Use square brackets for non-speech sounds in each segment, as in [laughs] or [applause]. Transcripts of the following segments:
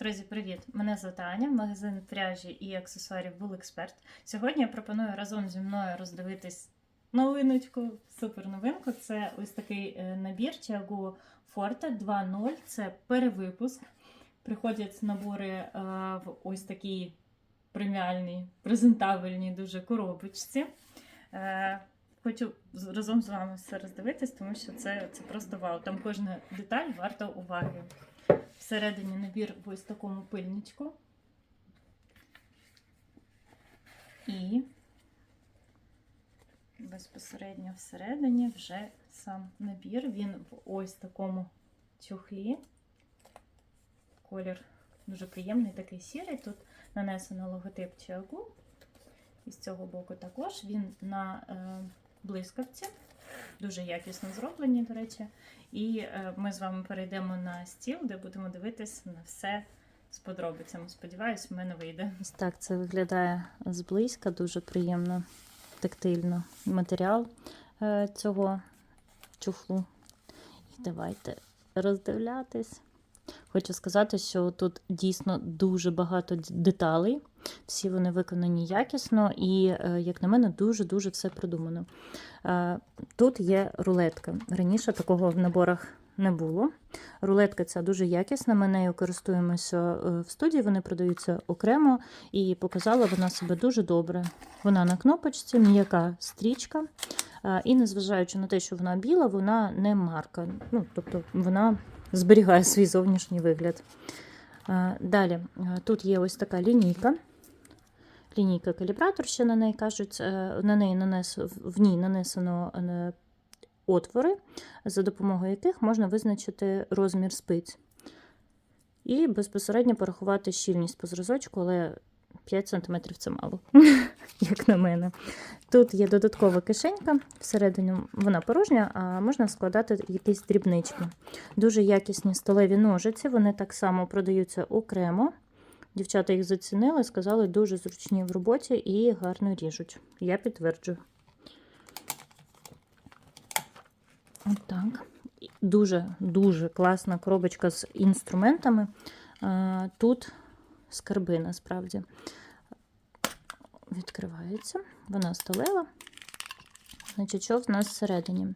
Друзі, привіт! Мене звати Аня, магазин пряжі і аксесуарів Bull Expert. Сьогодні я пропоную разом зі мною роздивитись новиночку, супер новинку. Це ось такий е, набір Tiago Forte 2.0. Це перевипуск. Приходять набори е, в ось такій преміальній, презентабельній дуже коробочці. Е, Хочу разом з вами все роздивитись, тому що це, це просто вау. Там кожна деталь варта уваги. Всередині набір в ось такому пильничку. І безпосередньо всередині вже сам набір. Він в ось такому чохлі. Колір дуже приємний, такий сірий. Тут нанесено логотип Чиагу. І з цього боку також він на е, блискавці. Дуже якісно зроблені, до речі. І е, ми з вами перейдемо на стіл, де будемо дивитись на все з подробицями. Сподіваюсь, в мене вийде. Так це виглядає зблизька, дуже приємно, тактильно матеріал е, цього чухлу. І давайте роздивлятись. Хочу сказати, що тут дійсно дуже багато деталей. Всі вони виконані якісно і, е, як на мене, дуже-дуже все продумано. Е, Тут є рулетка. Раніше такого в наборах не було. Рулетка ця дуже якісна. Ми нею користуємося е, в студії, вони продаються окремо, і показала вона себе дуже добре. Вона на кнопочці, м'яка стрічка. І незважаючи на те, що вона біла, вона не марка. Ну, тобто вона зберігає свій зовнішній вигляд. Далі, тут є ось така лінійка. Лінійка калібратор, ще на неї кажуть, е, на неї нанес, в ній нанесено е, отвори, за допомогою яких можна визначити розмір спиць. І безпосередньо порахувати щільність по зразочку, але 5 см це мало, [laughs] як на мене. Тут є додаткова кишенька, всередині вона порожня, а можна складати якісь дрібнички. Дуже якісні столеві ножиці, вони так само продаються окремо. Дівчата їх зацінили, сказали, дуже зручні в роботі і гарно ріжуть. Я підтверджую. Отак. Дуже-дуже класна коробочка з інструментами. Тут скарби насправді відкривається. Вона сталева. Значить, що в нас всередині?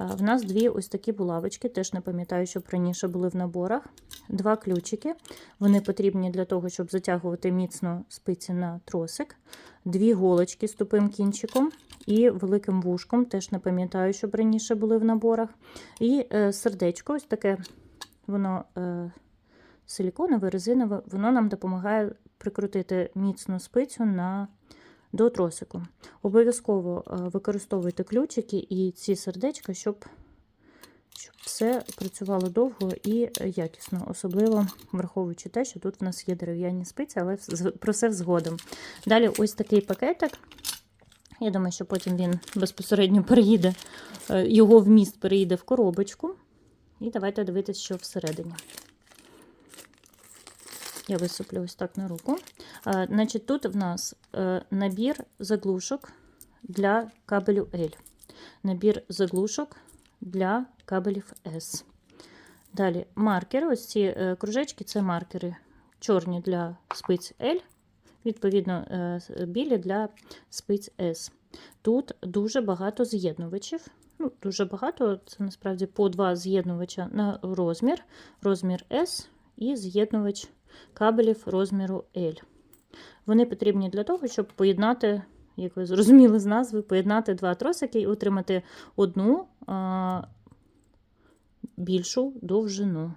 А, В нас дві ось такі булавочки, теж не пам'ятаю, щоб раніше були в наборах. Два ключики. Вони потрібні для того, щоб затягувати міцно спиці на тросик. Дві голочки з тупим кінчиком і великим вушком. Теж не пам'ятаю, щоб раніше були в наборах. І е, сердечко, ось таке, воно е, силіконове, резинове, воно нам допомагає прикрутити міцну спицю на, до тросику. Обов'язково е, використовуйте ключики і ці сердечка, щоб щоб все працювало довго і якісно, особливо враховуючи те, що тут в нас є дерев'яні спиці, але про все згодом. Далі ось такий пакетик. Я думаю, що потім він безпосередньо переїде, е, його вміст переїде в коробочку. І давайте дивитися, що всередині. Я висиплю ось так на руку. А, Значить, тут в нас е, набір заглушок для кабелю L. Набір заглушок для кабелів S. Далі маркери. Ось ці е, кружечки це маркери чорні для спиць L, відповідно, е, білі для спиць S. Тут дуже багато з'єднувачів. Ну, дуже багато, це насправді по два з'єднувача на розмір, розмір S і з'єднувач кабелів розміру L. Вони потрібні для того, щоб поєднати, як ви зрозуміли з назви, поєднати два тросики і отримати одну а, більшу довжину.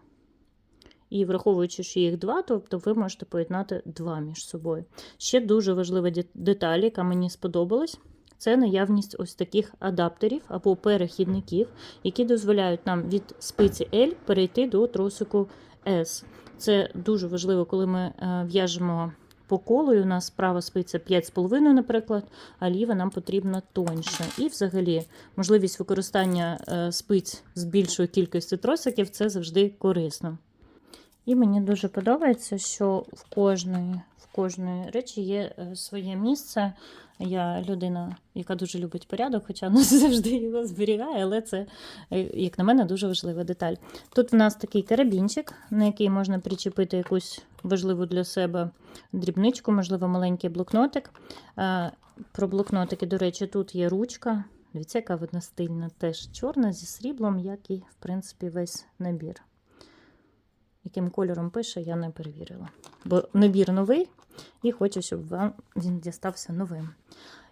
І враховуючи, що їх два, тобто ви можете поєднати два між собою. Ще дуже важлива деталь, яка мені сподобалась, це наявність ось таких адаптерів або перехідників, які дозволяють нам від спиці L перейти до тросику S. Це дуже важливо, коли ми е, в'яжемо по колу, у нас права спиця 5,5, наприклад, а ліва нам потрібна тоньше. І взагалі можливість використання е, спиць з більшою кількістю тросиків це завжди корисно. І мені дуже подобається, що в кожної, в кожної речі є е, своє місце. Я людина, яка дуже любить порядок, хоча не [laughs] завжди його зберігає, але це, е, як на мене, дуже важлива деталь. Тут в нас такий карабінчик, на який можна причепити якусь важливу для себе дрібничку, можливо, маленький блокнотик. Е, Про блокнотики, до речі, тут є ручка. Дивіться, яка вона стильна, теж чорна зі сріблом, як і, в принципі, весь набір. Яким кольором пише, я не перевірила. Бо набір новий, і хочу, щоб вам він дістався новим.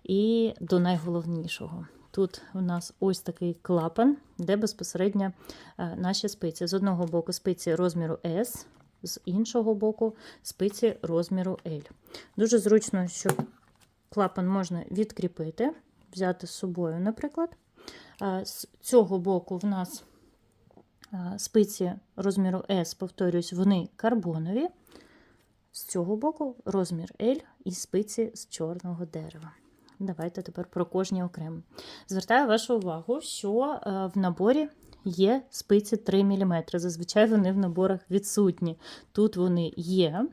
І до найголовнішого. Тут у нас ось такий клапан, де безпосередньо е, наші спиці. З одного боку спиці розміру S, з іншого боку спиці розміру L. Дуже зручно, що клапан можна відкріпити, взяти з собою, наприклад. Е, З цього боку в нас спиці розміру S, повторюсь, вони карбонові. З цього боку розмір L і спиці з чорного дерева. Давайте тепер про кожні окремо. Звертаю вашу увагу, що е, в наборі є спиці 3 мм. Зазвичай вони в наборах відсутні. Тут вони є,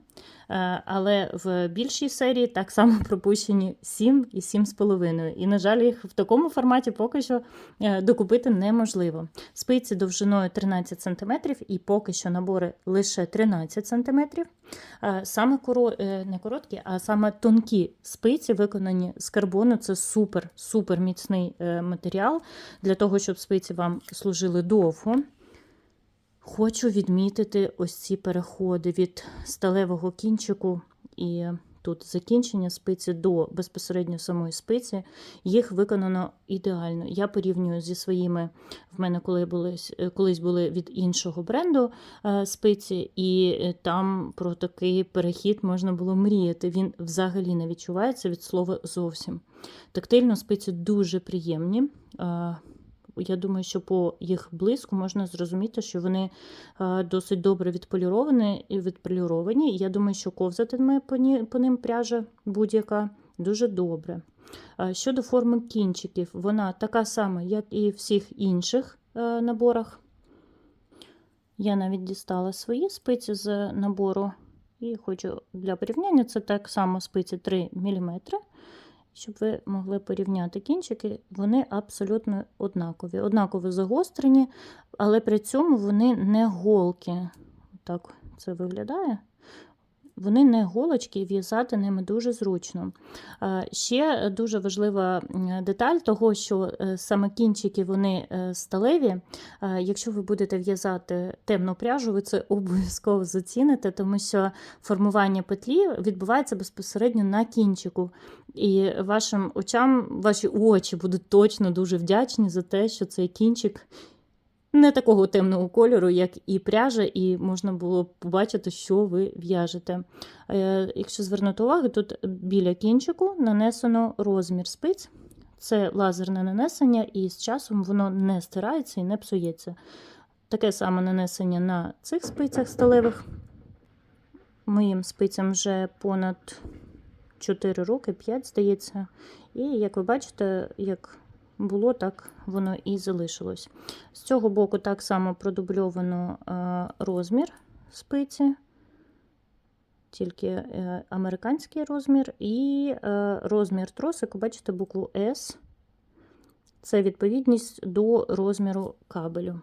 але в більшій серії так само [laughs] пропущені 7 і 7,5. І, на жаль, їх в такому форматі поки що е, докупити неможливо. Спиці довжиною 13 см, і поки що набори лише 13 см. Е, Саме коро... е, не короткі, а саме тонкі спиці, виконані з карбону. Це супер, супер міцний е, матеріал для того, щоб спиці вам служили довго. Хочу відмітити ось ці переходи від сталевого кінчику і тут закінчення спиці до безпосередньо самої спиці. Їх виконано ідеально. Я порівнюю зі своїми, в мене коли були, колись були від іншого бренду е, спиці, і е, там про такий перехід можна було мріяти. Він взагалі не відчувається від слова зовсім. Тактильно спиці дуже приємні. Я думаю, що по їх блиску можна зрозуміти, що вони е, досить добре відполіровані і відполіровані. Я думаю, що ковзатиме по ним пряжа будь-яка дуже добре. Е, Щодо форми кінчиків, вона така сама, як і в всіх інших е, наборах. Я навіть дістала свої спиці з набору. І хочу для порівняння це так само спиці 3 мм. Щоб ви могли порівняти кінчики, вони абсолютно однакові. Однаково загострені, але при цьому вони не голки. Так це виглядає. Вони не голочки, і в'язати ними дуже зручно. Е, Ще дуже важлива деталь того, що е, саме кінчики вони е, сталеві. Якщо ви будете в'язати темну пряжу, ви це [laughs] обов'язково заціните, тому що формування петлі відбувається безпосередньо на кінчику. І вашим очам, ваші очі будуть точно дуже вдячні за те, що цей кінчик не такого темного кольору, як і пряжа, і можна було побачити, що ви в'яжете. Е, Якщо звернути увагу, тут біля кінчику нанесено розмір спиць. Це лазерне нанесення, і з часом воно не стирається і не псується. Таке саме нанесення на цих спицях сталевих. Моїм спицям вже понад 4 роки, 5, здається. І як ви бачите, як було, так воно і залишилось. З цього боку так само продубльовано е, розмір спиці, тільки е, американський розмір, і е, розмір тросику, бачите, букву S. Це відповідність до розміру кабелю.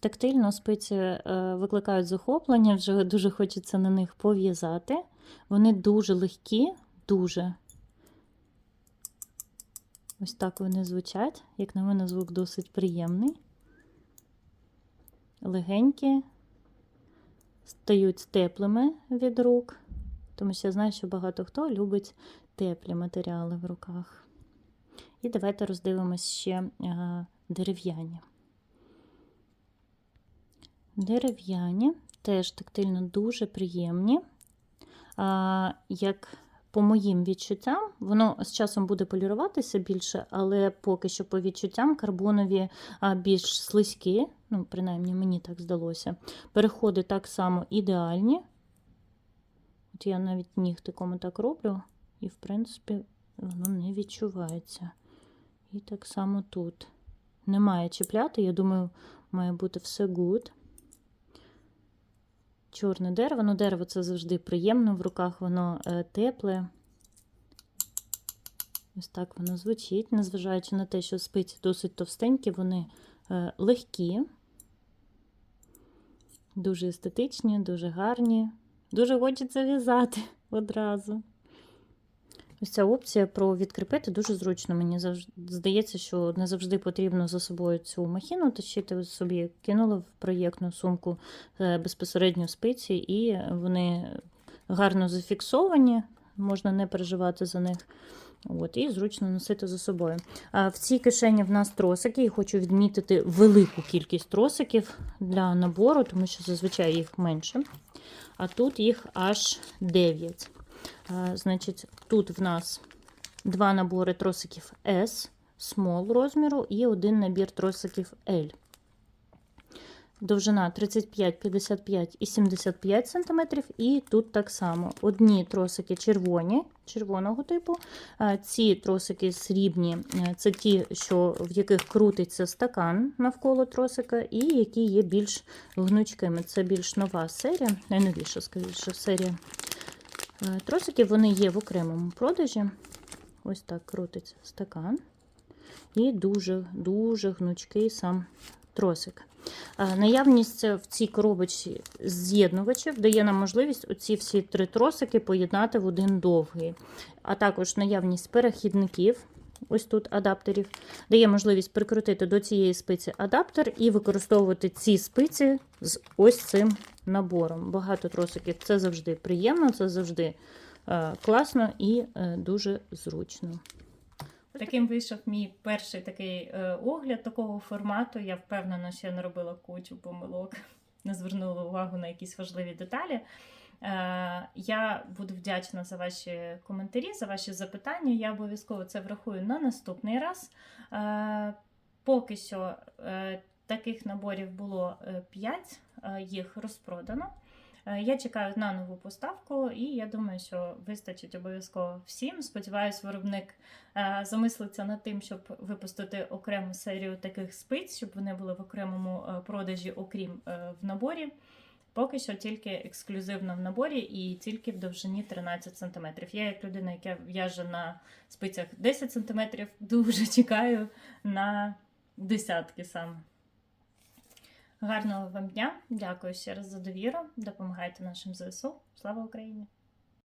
Тактильно спиці викликають захоплення, вже дуже хочеться на них пов'язати. Вони дуже легкі, дуже. Ось так вони звучать. Як на мене, звук досить приємний. Легенькі, стають теплими від рук, тому що я знаю, що багато хто любить теплі матеріали в руках. І давайте роздивимось ще е, дерев'яні. Дерев'яні теж тактильно дуже приємні. Як по моїм відчуттям, воно з часом буде поліруватися більше, але поки що по відчуттям карбонові більш слизькі, ну, принаймні мені так здалося. Переходи так само ідеальні. От я навіть нігтиком так роблю, і, в принципі, воно не відчувається. І так само тут. Немає чіпляти, я думаю, має бути все good. Чорне дерево. Ну, дерево це завжди приємно в руках, воно е, тепле. Ось так воно звучить, незважаючи на те, що спиці досить товстенькі, вони е, легкі, дуже естетичні, дуже гарні. Дуже хочеться в'язати [laughs] одразу. Ось ця опція про відкріпити дуже зручно. Мені завжди здається, що не завжди потрібно за собою цю махіну тащити собі. Кинула в проєктну сумку е, безпосередньо спиці, і вони гарно зафіксовані, можна не переживати за них. От, і зручно носити за собою. А в цій кишені в нас тросики, і хочу відмітити велику кількість тросиків для набору, тому що зазвичай їх менше. А тут їх аж 9. Значить, тут в нас два набори тросиків S, small розміру, і один набір тросиків L. Довжина 35, 55 і 75 см. І тут так само одні тросики червоні, червоного типу. Ці тросики срібні е, це ті, що, в яких крутиться стакан навколо тросика, і які є більш гнучкими. Це більш нова серія, найновіша, скоріше, серія. Е, Тросики вони є в окремому продажі. Ось так крутиться стакан. І дуже-дуже гнучкий сам тросик. Е, Наявність в цій коробочці з'єднувачів дає нам можливість оці всі три тросики поєднати в один довгий. А також наявність перехідників, ось тут адаптерів, дає можливість прикрутити до цієї спиці адаптер і використовувати ці спиці з ось цим набором. Багато тросиків це завжди приємно, це завжди е, класно і е, дуже зручно. Таким вийшов мій перший такий е, огляд такого формату. Я впевнена, що я не робила кучу помилок, [laughs] не звернула увагу на якісь важливі деталі. Е, я буду вдячна за ваші коментарі, за ваші запитання. Я обов'язково це врахую на наступний раз. Е, поки що е, таких наборів було 5, їх розпродано. Я чекаю на нову поставку, і я думаю, що вистачить обов'язково всім. Сподіваюсь, виробник замислиться над тим, щоб випустити окрему серію таких спиць, щоб вони були в окремому продажі, окрім в наборі. Поки що тільки ексклюзивно в наборі і тільки в довжині 13 см. Я, як людина, яка в'яже на спицях 10 см, [laughs] дуже чекаю на десятки саме. Гарного вам дня! Дякую ще раз за довіру. Допомагайте нашим ЗСУ. Слава Україні!